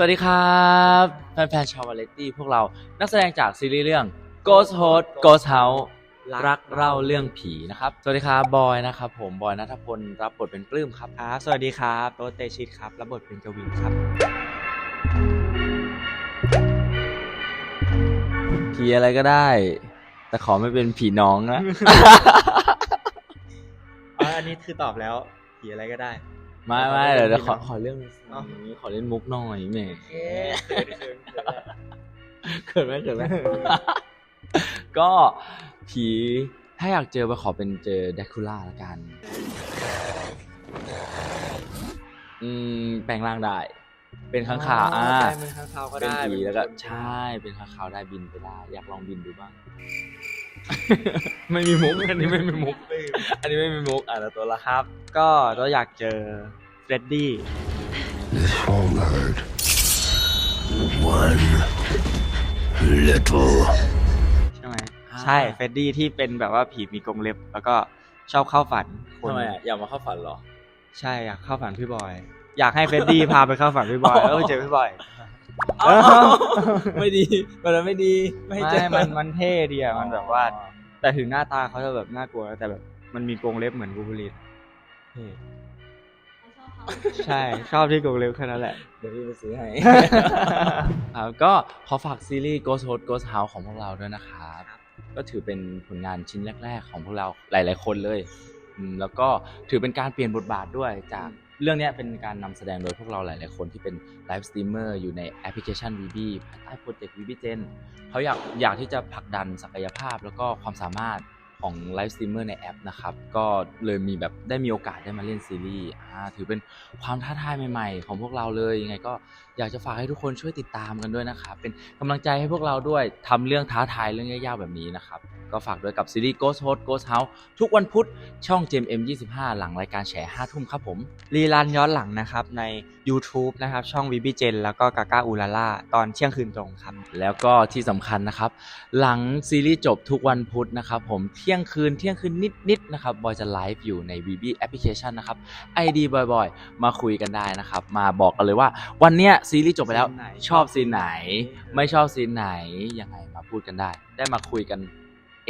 สวัสดีครับแฟนๆชาววาเลตี้พวกเรานักแสดงจากซีรีส์เรื่อง Ghost Host Ghost House รักเล่าเรื่องผีนะครับ สวัสดีครับบอยนะครับผมบอยนัทพลรับบทเป็นปลื้มครับครับสวัสดีครับโต๊ดเตชิตครับรับบทเป็นกวินครับผีอะไรก็ได้ แต่ขอไม่เป็นผีน้องนะ อ๋ออันนี้คือตอบแล้วผีอะไรก็ได้ ไม่ไม่เดี๋ยวเดี๋ยวขอผีน้องขอเรื่องเอ้านี้ขอเล่นมุกหน่อยแหมเอ๊ะเขินเขินเขินเขินไหมเขินไหมก็ผีถ้าอยากเจอไปขอเป็นเจอแดคูล่าละกัน อืมแปลงร่างได้ เป็นข้างขาวอ่าใช่เป็นข้างคาวก็เป็นได้ผีแล้วก็เป็นใช่ เป็นข้างขาวได้บินไปได้ อยากลองบินดูบ้าง ไม่มีมุกอันนี้ไม่มีมุก อันนี้ไม่มีมุกอะแล้วตัวละครับ ก็เราอยากเจอเฟรดดี้ This won't hurt. One little ใช่ไหมอ่าใช่เฟรดดี้ที่เป็นแบบว่าผีมีกรงเล็บ แล้วก็ชอบเข้าฝันคนทำไมอะอยากมาเข้าฝันเหรอ ใช่อยากเข้าฝันพี่บอย อยากให้เฟรดดี้พาไปเข้าฝันพี่บอยแล้วไปเจอพี่บอย เอ้าไม่ดีมันไม่ดี ไม่ให้เจอ ไม่มันมันเท่ดีอะมันแบบว่า แต่ถึงหน้าตาเขาจะแบบน่ากลัวแต่แบบมันมีกรงเล็บเหมือนกูบูลินเท่ใช่ชอบที่กรงเล็บแค่นั้นแหละ เดี๋ยวพี่ไปซื้อให้ ครับก็ขอฝากซีรีส์ Ghost Host Ghost House ของพวกเราด้วยนะครับ ก็ถือเป็นผลงานชิ้นแรก ๆ ของพวกเราหลาย ๆ คนเลยอืมแล้วก็ถือเป็นการเปลี่ยนบทบาทด้วยจาก เรื่องนี้เป็นการนำแสดงโดยพวกเราหลาย ๆ คนที่เป็นไลฟ์สตรีมเมอร์อยู่ในแอปพลิเคชัน VB ภายใต้โปรเจกต์ VB Gen เขาอยากอยากที่จะผลักดันศักยภาพแล้วก็ความสามารถ ของไลฟ์สตรีมเมอร์ในแอปนะครับ ก็เลยมีแบบได้มีโอกาสได้มาเล่นซีรีส์ถือเป็นความท้าทายใหม่ ๆ ของพวกเราเลยยังไงก็อยากจะฝากให้ทุกคนช่วยติดตามกันด้วยนะครับ เป็นกำลังใจให้พวกเราด้วยทำเรื่องท้าทายเรื่องยากๆแบบนี้นะครับ ก็ฝากด้วยกับซีรีส์ Ghost Host Ghost House ทุกวันพุธช่อง GMM 25 หลังรายการแฉ5ทุ่มครับผม รีรันย้อนหลังนะครับใน YouTube นะครับช่อง v b g e n แล้วก็กาก้าอูลาล่าตอนเที่ยงคืนตรงครับ แล้วก็ที่สำคัญนะครับ หลังซีรีส์จบทุกวันพุธนะครับผมเที่ยงคืนเที่ยงคืนนิดๆนะครับบอยจะไลฟ์อยู่ใน VB Application นะครับ ID บ่อยๆ มาคุยกันได้นะครับ มาบอกกันเลยว่า วันเนี้ยซีรีส์จบไปแล้ว ซีนไหน ชอบซีนไหน ไม่ชอบซีนไหน ยังไงมาพูดกันได้ ได้มาคุยกัน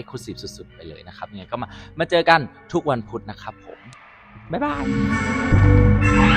Exclusive สุดๆ ไปเลยนะครับยังไงก็มามาเจอกันทุกวันพุธนะครับผม บ๊ายบาย